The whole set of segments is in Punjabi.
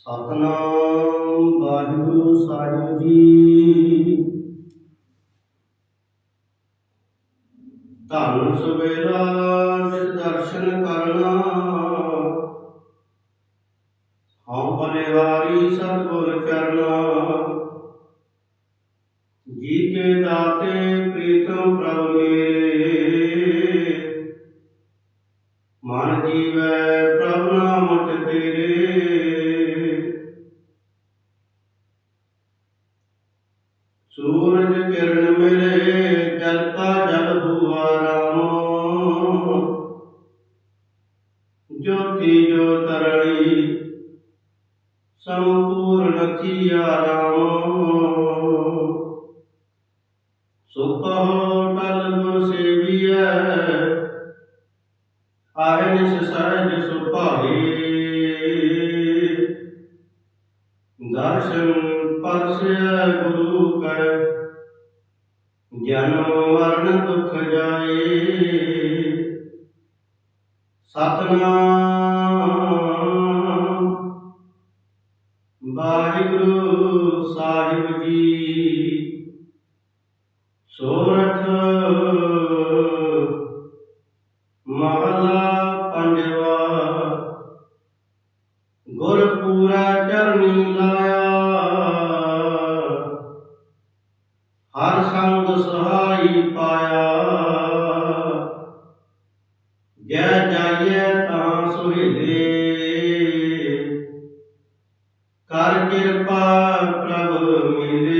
ਸਤਨਾਮ ਵਾਹਿਗੁਰੂ ਸਾਹਿਬ ਜੀ। ਧੰਨ ਸਵੇਰਾ ਜਿਸ ਦਰਸ਼ਨ ਕਰਨਾ। ਹਉ ਬਲਿਹਾਰੀ ਸਤਿਗੁਰ ਚਰਨਾ। ਜੀ ਕੇ ਦਾਤੇ ਪ੍ਰੀਤਮ ਪ੍ਰਭ ਮੇਰੇ। ਜੋਤੀ ਜੋ ਤਰਣੀ ਸੰਪੂਰਨ ਥੀਆ ਰਾਮ। ਸੁਖ ਟਲ ਗੁਰ ਸੇਵੀਐ ਆਏ ਨਿਸ ਸਹਿਜ ਸੁਭਾਏ ਦਰਸ਼ਨ ਪਰਸੈ ਗੁਰੂ ਕੈ ਜਨਮ ਮਰਨ ਦੁਖ ਜਾਏ। ਸਤਨਾਮ। ਵਾਹਿਗੁਰੂ ਸਾਹਿਬ ਜੀ ਸੋਰਠ ਮਹਲਾ ਪੰਜਵਾ। ਗੁਰ ਪੂਰਾ ਚਰਨੀ ਹਰ ਸੰਗ ਸਹਾਈ ਪਾਇਆ। ਜੈ ਜਾਈਏ ਤਾਂ ਸੁਹੇਲੇ। ਕਰ ਕਿਰਪਾ ਪ੍ਰਭ ਮਿਲੇ।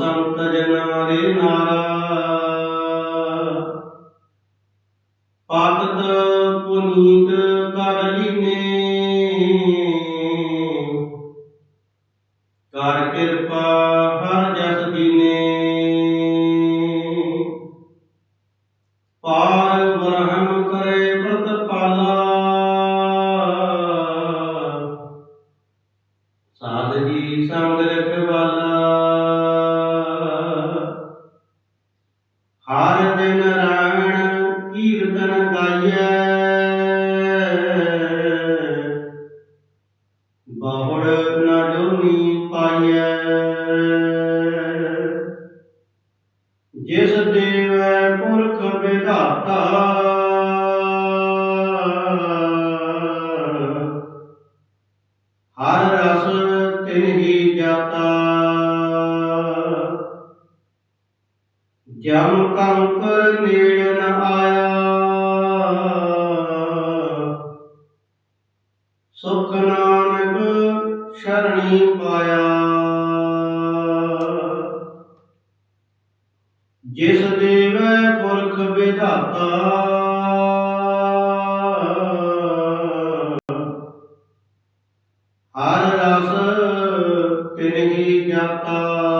ਸੰਤ ਜਨਾਂ ਦੇ ਨਾਰਾ। ਪਾਤਤ ਪੁਨੀਤ ਕਰ ਲੀਨੇ। ਕਰ ਕਿਰਪਾ ਹਰ ਜਸ ਦੀਨੇ ਹਰ ਦਿਨ ਰਾਣ ਕੀਰਤਨ ਗਾਈਐ। ਬਹੁੜ ਨਾ ਜੋਨੀ ਪਾਈਐ। ਜਮ ਕੰਕਰ ਨੇੜ ਨ ਆਇਆ। ਸੁਖ ਨਾਨਕ ਸ਼ਰਣੀ ਪਾਇਆ। ਜਿਸ ਦੇਵੈ ਪੁਰਖ ਵਿਧਾਤਾ। ਹਰ ਰਸ ਤਿਨਹੀ ਜਾਤਾ।